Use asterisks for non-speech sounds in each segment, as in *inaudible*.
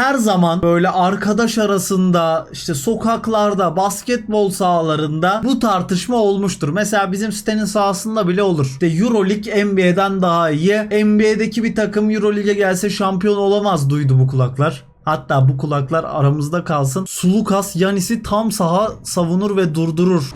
her zaman böyle arkadaş arasında işte sokaklarda basketbol sahalarında bu tartışma olmuştur. Mesela bizim sitenin sahasında bile olur. İşte Euroleague NBA'den daha iyi. NBA'deki bir takım Euroleague'e gelse şampiyon olamaz duydu bu kulaklar. Hatta bu kulaklar aramızda kalsın. Sulukas Yanis'i tam saha savunur ve durdurur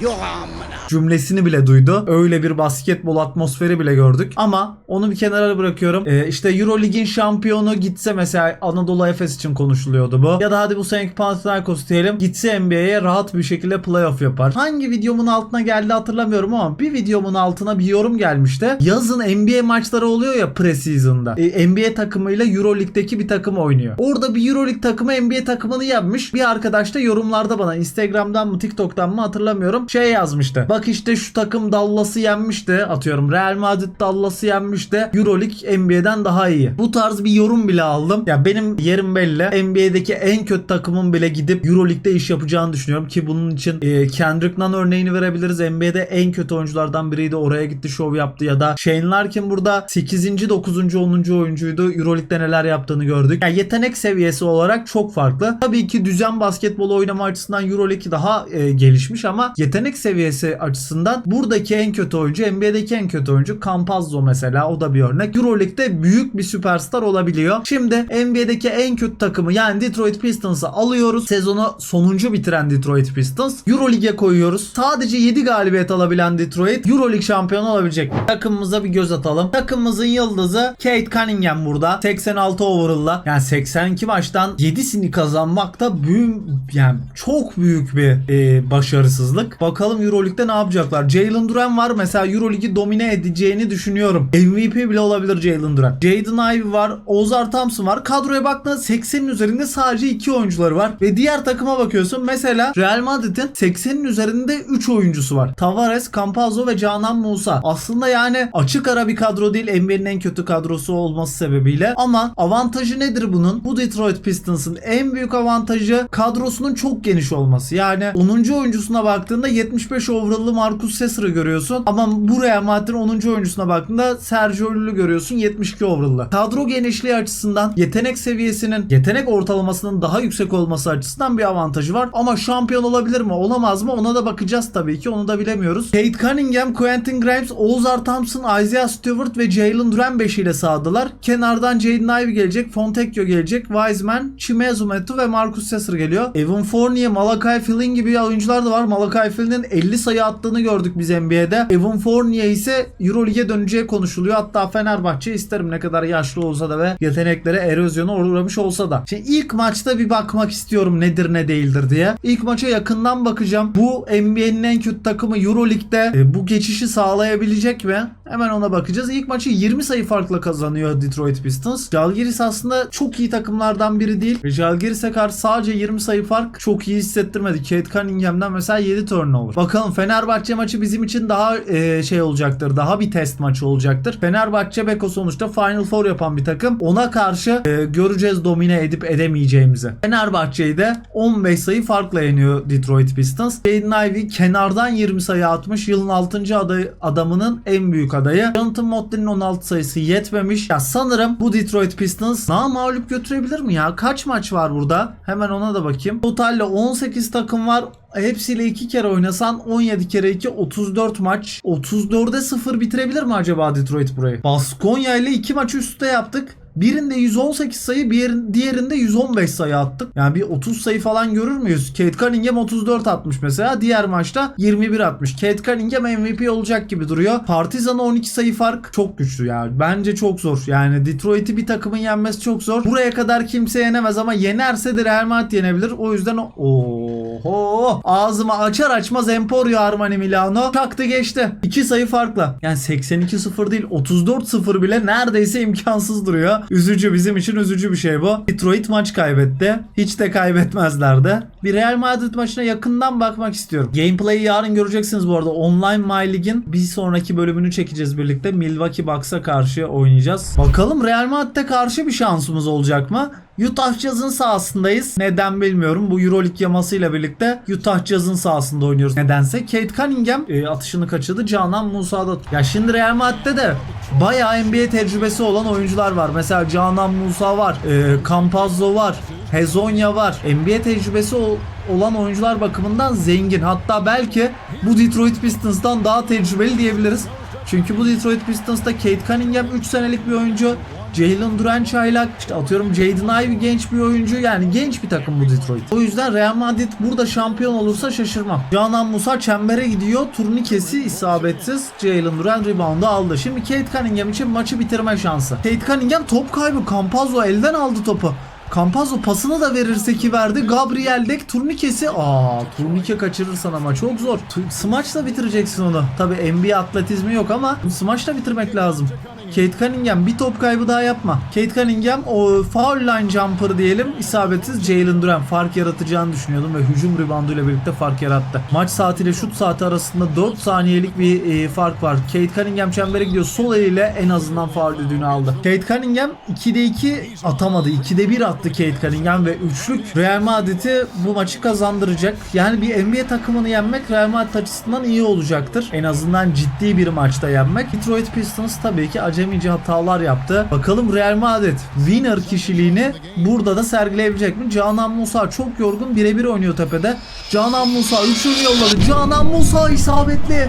cümlesini bile duydu. Öyle bir basketbol atmosferi bile gördük. Ama onu bir kenara bırakıyorum. Ee, işte Eurolig'in şampiyonu gitse mesela Anadolu Efes için konuşuluyordu bu. Ya da hadi bu seneki Panathinaikos diyelim. Gitse NBA'ye rahat bir şekilde playoff yapar. Hangi videomun altına geldi hatırlamıyorum ama bir videomun altına bir yorum gelmişti. Yazın NBA maçları oluyor ya preseason'da. Ee, NBA takımıyla Euroleague'deki bir takım oynuyor. Orada bir Euroleague takımı NBA takımını yapmış. Bir arkadaş da yorumlarda bana Instagram'dan mı TikTok'tan mı hatırlamıyorum şey yazmıştı. Bak işte şu takım Dallas'ı yenmişti. Atıyorum Real Madrid Dallas'ı yenmişti. Euroleague NBA'den daha iyi. Bu tarz bir yorum bile aldım. Ya benim yerim belli. NBA'deki en kötü takımın bile gidip Euroleague'de iş yapacağını düşünüyorum ki bunun için e, Kendrick Nunn örneğini verebiliriz. NBA'de en kötü oyunculardan biriydi. Oraya gitti şov yaptı ya da Shane Larkin burada 8. 9. 10. oyuncuydu. Euroleague'de neler yaptığını gördük. Yani yetenek seviyesi olarak çok farklı. Tabii ki düzen basketbol oynama açısından Euroleague daha e, gelişmiş ama yetenek seviyesi açısından buradaki en kötü oyuncu NBA'deki en kötü oyuncu Campazzo mesela o da bir örnek. Euroleague'de büyük bir süperstar olabiliyor. Şimdi NBA'deki en kötü takımı yani Detroit Pistons'ı alıyoruz. Sezonu sonuncu bitiren Detroit Pistons. Euroleague'e koyuyoruz. Sadece 7 galibiyet alabilen Detroit Euroleague şampiyonu olabilecek? Takımımıza bir göz atalım. Takımımızın yıldızı Kate Cunningham burada. 86 overall'la. Yani 82 maçtan 7'sini kazanmak da büyük yani çok büyük bir e, başarısızlık. Bakalım Euroleague'de ne yapacaklar? Jalen Duran var. Mesela Euroleague'i domine edeceğini düşünüyorum. MVP bile olabilir Jalen Duran. Jaden Ivey var. Ozar Thompson var. Kadroya baktığında 80'in üzerinde sadece 2 oyuncuları var. Ve diğer takıma bakıyorsun. Mesela Real Madrid'in 80'in üzerinde 3 oyuncusu var. Tavares, Campazzo ve Canan Musa. Aslında yani açık ara bir kadro değil. NBA'nin en kötü kadrosu olması sebebiyle. Ama avantajı nedir bunun? Bu Detroit Pistons'ın en büyük avantajı kadrosunun çok geniş olması. Yani 10. oyuncusuna baktığında 75 overall'lı Marcus Sesser'ı görüyorsun. Ama bu Real Madrid'in 10. oyuncusuna baktığında Sergio Llull'ü görüyorsun 72 overall'lı. Kadro genişliği açısından yetenek seviyesinin, yetenek ortalamasının daha yüksek olması açısından bir avantajı var. Ama şampiyon olabilir mi? Olamaz mı? Ona da bakacağız tabii ki. Onu da bilemiyoruz. Kate Cunningham, Quentin Grimes, Ozar Thompson, Isaiah Stewart ve Jalen Duran beşiyle sağdılar. Kenardan Jaden Ivey gelecek, Fontecchio gelecek, Wiseman, Chimezo Metu ve Marcus Sesser geliyor. Evan Fournier, Malachi Flynn gibi oyuncular da var. Malachi Flynn'in 50 sayı attığını gördük biz NBA'de. Evan Fournier ise Euroleague'e döneceği konuşuluyor. Hatta Fenerbahçe isterim ne kadar yaşlı olsa da ve yeteneklere erozyona uğramış olsa da. Şimdi ilk maçta bir bakmak istiyorum nedir ne değildir diye. İlk maça yakından bakacağım. Bu NBA'nin en kötü takımı Euroleague'de e, bu geçişi sağlayabilecek mi? Hemen ona bakacağız. İlk maçı 20 sayı farkla kazanıyor Detroit Pistons. Jalgiris aslında çok iyi takımlardan biri değil. Jalgiris'e karşı sadece 20 sayı fark çok iyi hissettirmedi. Kate Cunningham'dan mesela 7 turnover. Bakalım Fenerbahçe maçı bizim için daha e, şey olacaktır. Daha bir test maçı olacaktır. Fenerbahçe Beko sonuçta Final Four yapan bir takım. Ona karşı e, göreceğiz domine edip edemeyeceğimizi. Fenerbahçe'yi de 15 sayı farkla yeniyor Detroit Pistons. Jaden Ivey kenardan 20 sayı atmış. Yılın 6. aday, adamının en büyük adayı. Jonathan Motley'nin 16 sayısı yetmemiş. Ya sanırım bu Detroit Pistons mağlup götürebilir mi ya? Kaç maç var burada? Hemen ona da bakayım. Totalde 18 takım var. Hepsiyle 2 kere oynasan 17 kere 2 34 maç. 34'e 0 bitirebilir mi acaba Detroit burayı? Baskonya ile 2 maç üstte yaptık. Birinde 118 sayı, bir diğerinde 115 sayı attık. Yani bir 30 sayı falan görür müyüz? Kate Cunningham 34 atmış mesela. Diğer maçta 21 atmış. Kate Cunningham MVP olacak gibi duruyor. Partizan'a 12 sayı fark çok güçlü yani. Bence çok zor. Yani Detroit'i bir takımın yenmesi çok zor. Buraya kadar kimse yenemez ama yenerse de Real Madrid yenebilir. O yüzden o... Oho! Ağzımı açar açmaz Emporio Armani Milano çaktı geçti. 2 sayı farkla. Yani 82-0 değil 34-0 bile neredeyse imkansız duruyor. Üzücü bizim için üzücü bir şey bu. Detroit maç kaybetti. Hiç de kaybetmezlerdi. Bir Real Madrid maçına yakından bakmak istiyorum. Gameplay'i yarın göreceksiniz bu arada. Online My League'in bir sonraki bölümünü çekeceğiz birlikte. Milwaukee Bucks'a karşı oynayacağız. Bakalım Real Madrid'e karşı bir şansımız olacak mı? Utah Jazz'ın sahasındayız. Neden bilmiyorum. Bu Euroleague yamasıyla birlikte Utah Jazz'ın sahasında oynuyoruz. Nedense Kate Cunningham e, atışını kaçırdı. Canan Musa'da. Ya şimdi Real Madrid'de de bayağı NBA tecrübesi olan oyuncular var. Mesela Canan Musa var. E, Campazzo var. Hezonya var. NBA tecrübesi ol- olan oyuncular bakımından zengin. Hatta belki bu Detroit Pistons'tan daha tecrübeli diyebiliriz. Çünkü bu Detroit Pistons'ta Kate Cunningham 3 senelik bir oyuncu. Jalen Duran çaylak, işte atıyorum Jaden Ivey genç bir oyuncu. Yani genç bir takım bu Detroit. O yüzden Real Madrid burada şampiyon olursa şaşırmam. Canan Musa çembere gidiyor. Turnikesi isabetsiz. Jalen Duran reboundu aldı. Şimdi Kate Cunningham için maçı bitirme şansı. Kate Cunningham top kaybı. Campazzo elden aldı topu. Campazzo pasını da verirse ki verdi. Gabriel Dek turnikesi. Aa turnike kaçırırsan ama çok zor. Smaçla bitireceksin onu. Tabi NBA atletizmi yok ama smaçla bitirmek lazım. Kate Cunningham bir top kaybı daha yapma. Kate Cunningham o foul line jumper diyelim isabetsiz Jalen Duran fark yaratacağını düşünüyordum ve hücum rebounduyla birlikte fark yarattı. Maç saatiyle şut saati arasında 4 saniyelik bir e, fark var. Kate Cunningham çembere gidiyor. Sol eliyle en azından faul düdüğünü aldı. Kate Cunningham 2'de 2 atamadı. 2'de 1 attı Kate Cunningham ve üçlük Real Madrid'i bu maçı kazandıracak. Yani bir NBA takımını yenmek Real Madrid açısından iyi olacaktır. En azından ciddi bir maçta yenmek. Detroit Pistons tabii ki acemice hatalar yaptı. Bakalım Real Madrid winner kişiliğini burada da sergileyebilecek mi? Canan Musa çok yorgun birebir oynuyor tepede. Canan Musa üçünü yolladı. Canan Musa isabetli.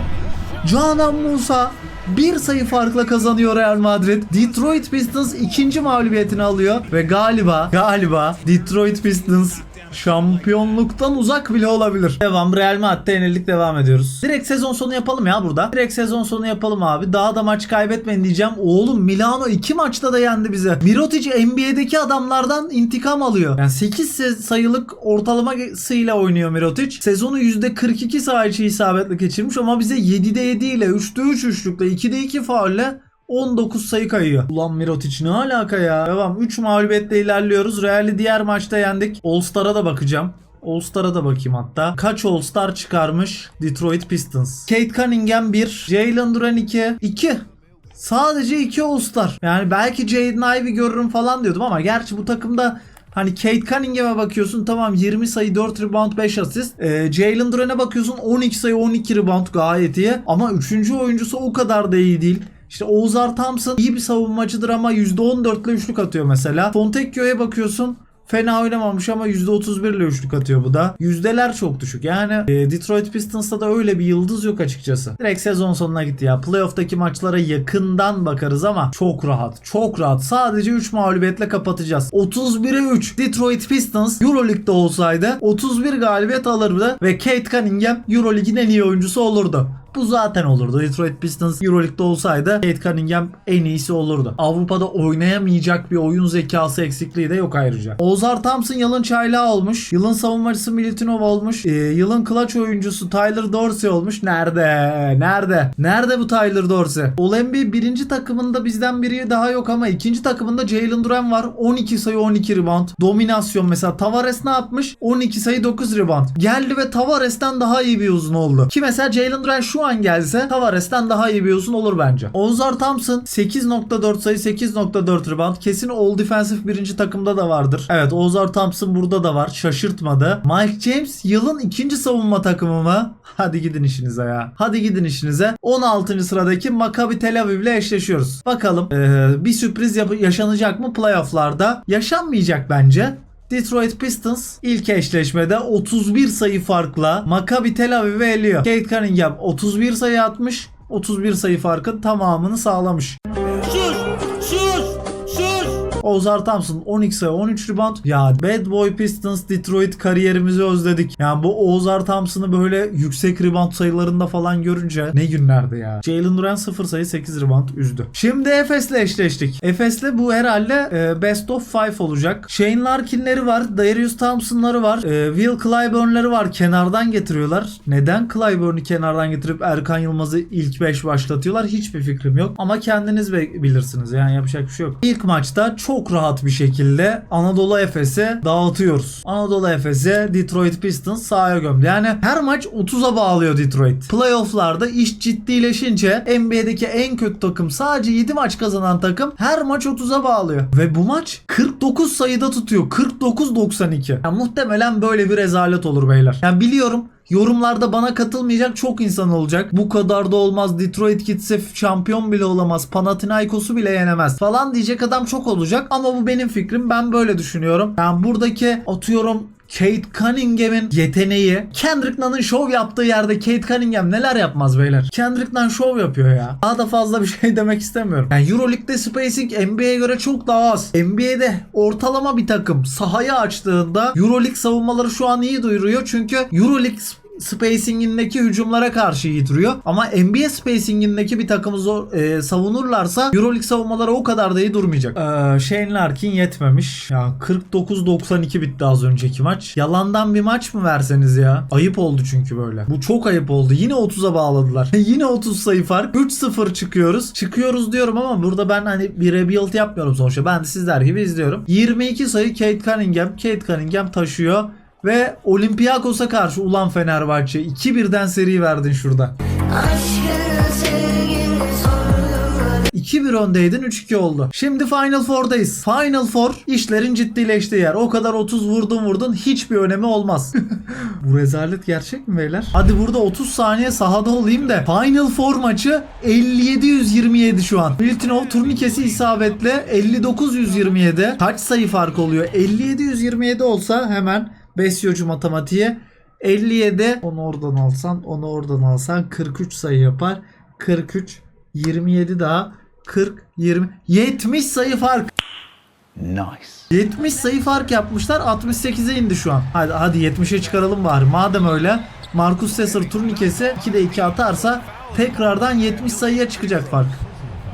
Canan Musa bir sayı farkla kazanıyor Real Madrid. Detroit Pistons ikinci mağlubiyetini alıyor ve galiba galiba Detroit Pistons şampiyonluktan uzak bile olabilir. Devam Real Madrid'de yenildik devam ediyoruz. Direkt sezon sonu yapalım ya burada. Direkt sezon sonu yapalım abi. Daha da maç kaybetmeyin diyeceğim. Oğlum Milano iki maçta da yendi bize. Mirotic NBA'deki adamlardan intikam alıyor. Yani 8 se- sayılık ortalamasıyla oynuyor Mirotic. Sezonu %42 saha içi isabetle geçirmiş ama bize 7'de 7 ile 3'te 3 üçlükle 2'de 2 faulle 19 sayı kayıyor. Ulan Mirotic ne alaka ya? Devam. 3 mağlubiyetle ilerliyoruz. Real'i diğer maçta yendik. All-Star'a da bakacağım. All-Star'a da bakayım hatta. Kaç All-Star çıkarmış Detroit Pistons? Kate Cunningham 1, Jalen Duran 2, 2. Sadece 2 All-Star. Yani belki Jaden Ivey görürüm falan diyordum ama gerçi bu takımda Hani Kate Cunningham'a bakıyorsun tamam 20 sayı 4 rebound 5 asist. Ee, Jalen Duran'a bakıyorsun 12 sayı 12 rebound gayet iyi. Ama 3. oyuncusu o kadar da iyi değil. İşte Ozar Thompson iyi bir savunmacıdır ama %14 ile üçlük atıyor mesela. Fontecchio'ya bakıyorsun Fena oynamamış ama %31 ile üçlük atıyor bu da. Yüzdeler çok düşük. Yani e, Detroit Pistons'ta da öyle bir yıldız yok açıkçası. Direkt sezon sonuna gitti ya. Playoff'taki maçlara yakından bakarız ama çok rahat. Çok rahat. Sadece 3 mağlubiyetle kapatacağız. 31'e 3. Detroit Pistons Euroleague'de olsaydı 31 galibiyet alırdı ve Kate Cunningham Euroleague'in en iyi oyuncusu olurdu. Bu zaten olurdu. Detroit Pistons Euroleague'de olsaydı Kate Cunningham en iyisi olurdu. Avrupa'da oynayamayacak bir oyun zekası eksikliği de yok ayrıca. Ozar Thompson yılın çaylağı olmuş. Yılın savunmacısı Militinov olmuş. Ee, yılın clutch oyuncusu Tyler Dorsey olmuş. Nerede? Nerede? Nerede bu Tyler Dorsey? All-NBA birinci takımında bizden biri daha yok ama ikinci takımında Jalen Duran var. 12 sayı 12 rebound. Dominasyon mesela. Tavares ne yapmış? 12 sayı 9 rebound. Geldi ve Tavares'ten daha iyi bir uzun oldu. Ki mesela Jalen Duran şu an gelse Tavares'ten daha iyi bir uzun olur bence. Ozar Thompson 8.4 sayı 8.4 rebound. Kesin All Defensive birinci takımda da vardır. Evet Ozar Thompson burada da var. Şaşırtmadı. Mike James yılın ikinci savunma takımı mı? *laughs* Hadi gidin işinize ya. Hadi gidin işinize. 16. sıradaki Maccabi Tel Aviv ile eşleşiyoruz. Bakalım ee, bir sürpriz yaşanacak mı playofflarda? Yaşanmayacak bence. Detroit Pistons ilk eşleşmede 31 sayı farkla Maccabi Tel Aviv'i eliyor. Kate Cunningham 31 sayı atmış. 31 sayı farkın tamamını sağlamış. Ozar Thompson 12 sayı 13 rebound. Ya Bad Boy Pistons Detroit kariyerimizi özledik. Yani bu Ozar Thompson'ı böyle yüksek rebound sayılarında falan görünce ne günlerdi ya. Jalen Duran 0 sayı 8 rebound üzdü. Şimdi Efes'le eşleştik. Efes'le bu herhalde e, best of 5 olacak. Shane Larkin'leri var. Darius Thompson'ları var. E, Will Clyburn'ları var. Kenardan getiriyorlar. Neden Clyburn'u kenardan getirip Erkan Yılmaz'ı ilk 5 başlatıyorlar? Hiçbir fikrim yok. Ama kendiniz bilirsiniz. Yani yapacak bir şey yok. İlk maçta çok rahat bir şekilde Anadolu Efes'e dağıtıyoruz. Anadolu Efes'e Detroit Pistons sahaya gömdü. Yani her maç 30'a bağlıyor Detroit. Playoff'larda iş ciddileşince NBA'deki en kötü takım sadece 7 maç kazanan takım her maç 30'a bağlıyor. Ve bu maç 49 sayıda tutuyor. 49-92. Yani muhtemelen böyle bir rezalet olur beyler. Yani biliyorum Yorumlarda bana katılmayacak çok insan olacak. Bu kadar da olmaz. Detroit gitse şampiyon bile olamaz. Panathinaikos'u bile yenemez falan diyecek adam çok olacak. Olacak. Ama bu benim fikrim. Ben böyle düşünüyorum. Yani buradaki atıyorum Kate Cunningham'in yeteneği Kendrick Nunn'ın şov yaptığı yerde Kate Cunningham neler yapmaz beyler. Kendrick Nunn şov yapıyor ya. Daha da fazla bir şey *laughs* demek istemiyorum. Yani Euroleague'de spacing NBA'ye göre çok daha az. NBA'de ortalama bir takım sahayı açtığında Euroleague savunmaları şu an iyi duyuruyor. Çünkü Euroleague spacingindeki hücumlara karşı iyi duruyor. Ama NBA spacingindeki bir takımı zor, e, savunurlarsa Euroleague savunmaları o kadar da iyi durmayacak. Ee, Shane Larkin yetmemiş. Ya 49-92 bitti az önceki maç. Yalandan bir maç mı verseniz ya? Ayıp oldu çünkü böyle. Bu çok ayıp oldu. Yine 30'a bağladılar. *laughs* Yine 30 sayı fark. 3-0 çıkıyoruz. Çıkıyoruz diyorum ama burada ben hani bir rebuild yapmıyorum sonuçta. Ben de sizler gibi izliyorum. 22 sayı Kate Cunningham. Kate Cunningham taşıyor. Ve Olympiakos'a karşı ulan Fenerbahçe 2-1'den seri verdin şurada. Aşkın sevgin sorulur 2-1 öndeydin 3-2 oldu. Şimdi Final Four'dayız. Final Four işlerin ciddileştiği yer. O kadar 30 vurdun vurdun hiçbir önemi olmaz. *laughs* Bu rezalet gerçek mi beyler? Hadi burada 30 saniye sahada olayım da Final Four maçı 57-127 şu an. Miltinov turnikesi isabetle 59-127. Kaç sayı fark oluyor? 57-127 olsa hemen Besyocu matematiğe 57 onu oradan alsan onu oradan alsan 43 sayı yapar. 43 27 daha 40 20 70 sayı fark. Nice. 70 sayı fark yapmışlar 68'e indi şu an. Hadi hadi 70'e çıkaralım bari. Madem öyle Marcus Sesser turnikesi 2'de 2 atarsa tekrardan 70 sayıya çıkacak fark.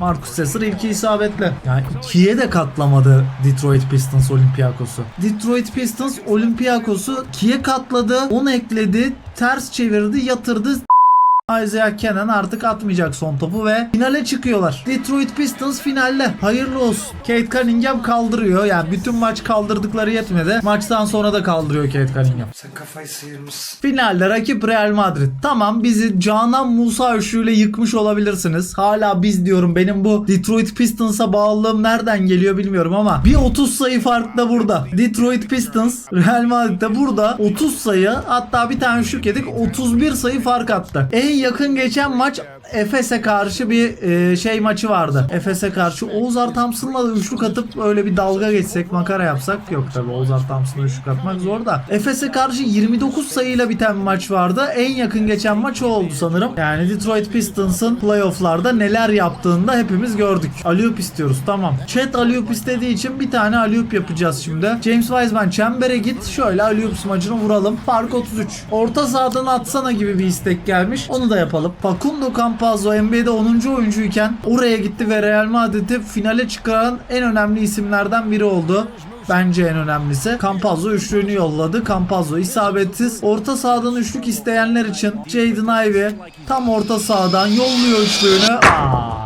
Marcus Sesser ilki isabetli. Yani ikiye de katlamadı Detroit Pistons Olympiakos'u. Detroit Pistons Olympiakos'u ikiye katladı. Onu ekledi. Ters çevirdi. Yatırdı. Isaiah Kenan artık atmayacak son topu ve finale çıkıyorlar. Detroit Pistons finalde. Hayırlı olsun. Kate Cunningham kaldırıyor. Yani bütün maç kaldırdıkları yetmedi. Maçtan sonra da kaldırıyor Kate Cunningham. Sen kafayı sıyırmışsın. Finalde rakip Real Madrid. Tamam bizi Canan Musa üçlüyle yıkmış olabilirsiniz. Hala biz diyorum benim bu Detroit Pistons'a bağlılığım nereden geliyor bilmiyorum ama bir 30 sayı fark da burada. Detroit Pistons Real Madrid'de burada 30 sayı hatta bir tane şut yedik 31 sayı fark attı. En yakın geçen maç Efes'e karşı bir e, şey maçı vardı. Efes'e karşı Oğuzar Thompson'la da üçlük atıp öyle bir dalga geçsek makara yapsak yok tabi Oğuzar Thompson'la üçlük atmak zor da. Efes'e karşı 29 sayıyla biten maç vardı. En yakın geçen maç o oldu sanırım. Yani Detroit Pistons'ın playofflarda neler yaptığını da hepimiz gördük. Aliyup istiyoruz tamam. Chat Aliyup istediği için bir tane Aliyup yapacağız şimdi. James Wiseman çembere git şöyle Aliyup smacını vuralım. Fark 33. Orta sahadan atsana gibi bir istek gelmiş. Onu da yapalım. Facundo Campazzo NBA'de 10. oyuncuyken oraya gitti ve Real Madrid'i finale çıkaran en önemli isimlerden biri oldu. Bence en önemlisi. Campazzo üçlüğünü yolladı. Campazzo isabetsiz. Orta sahadan üçlük isteyenler için Jaden Ivey tam orta sahadan yolluyor üçlüğünü. Aa.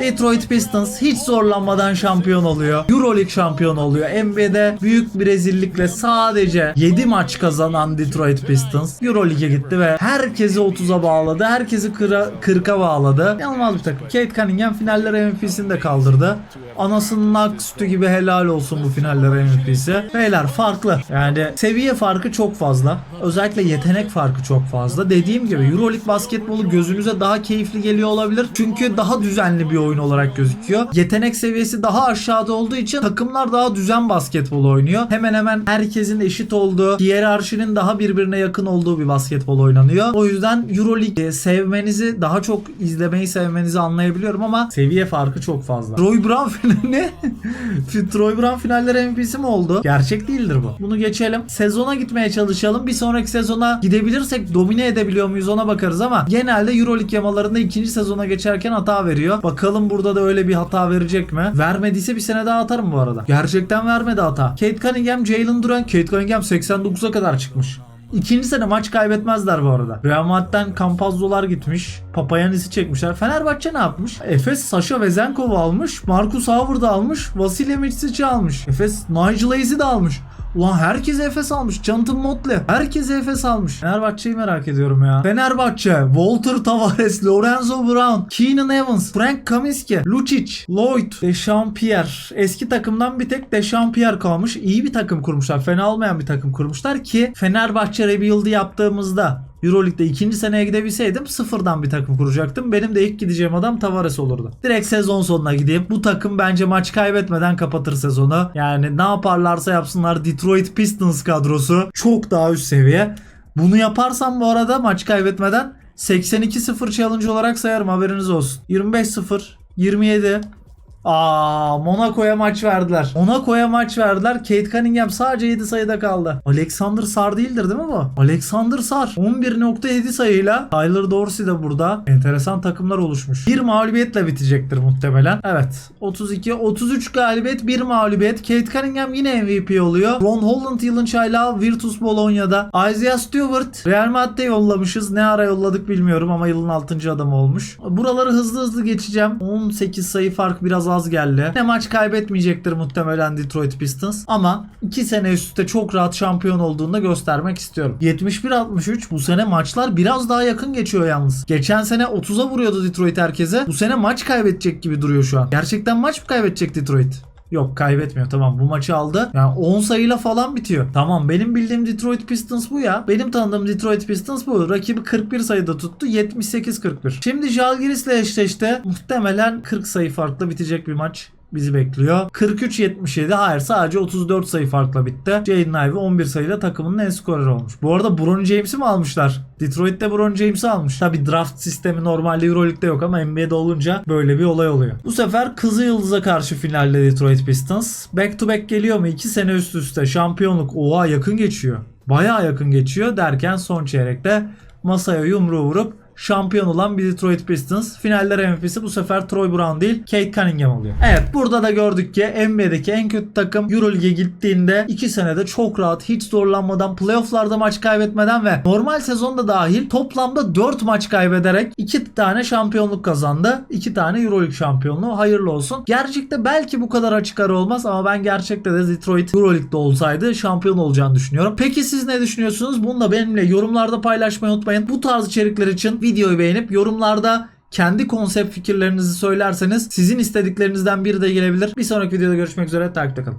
Detroit Pistons hiç zorlanmadan şampiyon oluyor. Euroleague şampiyon oluyor. NBA'de büyük bir rezillikle sadece 7 maç kazanan Detroit Pistons Euroleague'e gitti ve herkesi 30'a bağladı. Herkesi 40'a bağladı. Yanılmaz bir takım. Kate Cunningham finaller MVP'sini de kaldırdı. Anasının ak sütü gibi helal olsun bu finaller MVP'si. Beyler farklı. Yani seviye farkı çok fazla. Özellikle yetenek farkı çok fazla. Dediğim gibi Euroleague basketbolu gözünüze daha keyifli geliyor olabilir. Çünkü daha düzenli bir oyun olarak gözüküyor. Yetenek seviyesi daha aşağıda olduğu için takımlar daha düzen basketbol oynuyor. Hemen hemen herkesin eşit olduğu, hiyerarşinin daha birbirine yakın olduğu bir basketbol oynanıyor. O yüzden Euroleague sevmenizi, daha çok izlemeyi sevmenizi anlayabiliyorum ama seviye farkı çok fazla. Troy Brown *laughs* finali Troy Brown finaller MVP'si mi oldu? Gerçek değildir bu. Bunu geçelim. Sezona gitmeye çalışalım. Bir sonraki sezona gidebilirsek domine edebiliyor muyuz ona bakarız ama genelde Euroleague yamalarında ikinci sezona geçerken hata veriyor. Bakalım burada da öyle bir hata verecek mi? Vermediyse bir sene daha atarım bu arada. Gerçekten vermedi hata. Kate Cunningham, Jalen Duran, Kate Cunningham 89'a kadar çıkmış. İkinci sene maç kaybetmezler bu arada. Real Madrid'den Campazzo'lar gitmiş. Papayanis'i çekmişler. Fenerbahçe ne yapmış? Efes Sasha Vezenkov'u almış. Marcus Howard'ı almış. Vasilya Micic'i almış. Efes Nigel Hayes'i de almış. Ulan herkes Efes almış. Jonathan Motley. Herkes Efes almış. Fenerbahçe'yi merak ediyorum ya. Fenerbahçe, Walter Tavares, Lorenzo Brown, Keenan Evans, Frank Kaminsky, Lucic, Lloyd, Dechampierre. Eski takımdan bir tek Dechampierre kalmış. İyi bir takım kurmuşlar. Fena olmayan bir takım kurmuşlar ki Fenerbahçe rebuild'i yaptığımızda Euroleague'de ikinci seneye gidebilseydim sıfırdan bir takım kuracaktım. Benim de ilk gideceğim adam Tavares olurdu. Direkt sezon sonuna gideyim. Bu takım bence maç kaybetmeden kapatır sezonu. Yani ne yaparlarsa yapsınlar Detroit Pistons kadrosu çok daha üst seviye. Bunu yaparsam bu arada maç kaybetmeden 82-0 challenge olarak sayarım haberiniz olsun. 25-0, 27, Aa Monaco'ya maç verdiler. Monaco'ya maç verdiler. Kate Cunningham sadece 7 sayıda kaldı. Alexander Sar değildir değil mi bu? Alexander Sar 11.7 sayıyla. Tyler Dorsey de burada. Enteresan takımlar oluşmuş. Bir mağlubiyetle bitecektir muhtemelen. Evet. 32 33 galibiyet, bir mağlubiyet. Kate Cunningham yine MVP oluyor. Ron Holland yılın çaylağı Virtus Bologna'da. Isaiah Stewart Real Madrid'e yollamışız. Ne ara yolladık bilmiyorum ama yılın 6. adamı olmuş. Buraları hızlı hızlı geçeceğim. 18 sayı fark biraz az geldi. Ne maç kaybetmeyecektir muhtemelen Detroit Pistons ama 2 sene üst üste çok rahat şampiyon olduğunu da göstermek istiyorum. 71-63 bu sene maçlar biraz daha yakın geçiyor yalnız. Geçen sene 30'a vuruyordu Detroit herkese. Bu sene maç kaybedecek gibi duruyor şu an. Gerçekten maç mı kaybedecek Detroit? Yok kaybetmiyor tamam bu maçı aldı. Yani 10 sayıyla falan bitiyor. Tamam benim bildiğim Detroit Pistons bu ya. Benim tanıdığım Detroit Pistons bu. Rakibi 41 sayıda tuttu. 78-41. Şimdi Žalgiris'le eşleşti. Muhtemelen 40 sayı farklı bitecek bir maç bizi bekliyor. 43-77 hayır sadece 34 sayı farkla bitti. Jaden Ivey 11 sayıyla takımının en skoreri olmuş. Bu arada Bron James'i mi almışlar? Detroit'te Bron James'i almış. Tabi draft sistemi normalde Euroleague'de yok ama NBA'de olunca böyle bir olay oluyor. Bu sefer Kızı Yıldız'a karşı finalde Detroit Pistons. Back to back geliyor mu? 2 sene üst üste şampiyonluk. Oha yakın geçiyor. Bayağı yakın geçiyor derken son çeyrekte masaya yumruğu vurup şampiyon olan bir Detroit Pistons. Finaller MVP'si bu sefer Troy Brown değil Kate Cunningham oluyor. Evet burada da gördük ki NBA'deki en kötü takım Euroleague'e gittiğinde 2 senede çok rahat hiç zorlanmadan playofflarda maç kaybetmeden ve normal sezonda dahil toplamda 4 maç kaybederek 2 tane şampiyonluk kazandı. 2 tane Euroleague şampiyonluğu hayırlı olsun. Gerçekte belki bu kadar açık ara olmaz ama ben gerçekte de Detroit Euroleague'de olsaydı şampiyon olacağını düşünüyorum. Peki siz ne düşünüyorsunuz? Bunu da benimle yorumlarda paylaşmayı unutmayın. Bu tarz içerikler için videoyu beğenip yorumlarda kendi konsept fikirlerinizi söylerseniz sizin istediklerinizden biri de gelebilir. Bir sonraki videoda görüşmek üzere. Takipte kalın.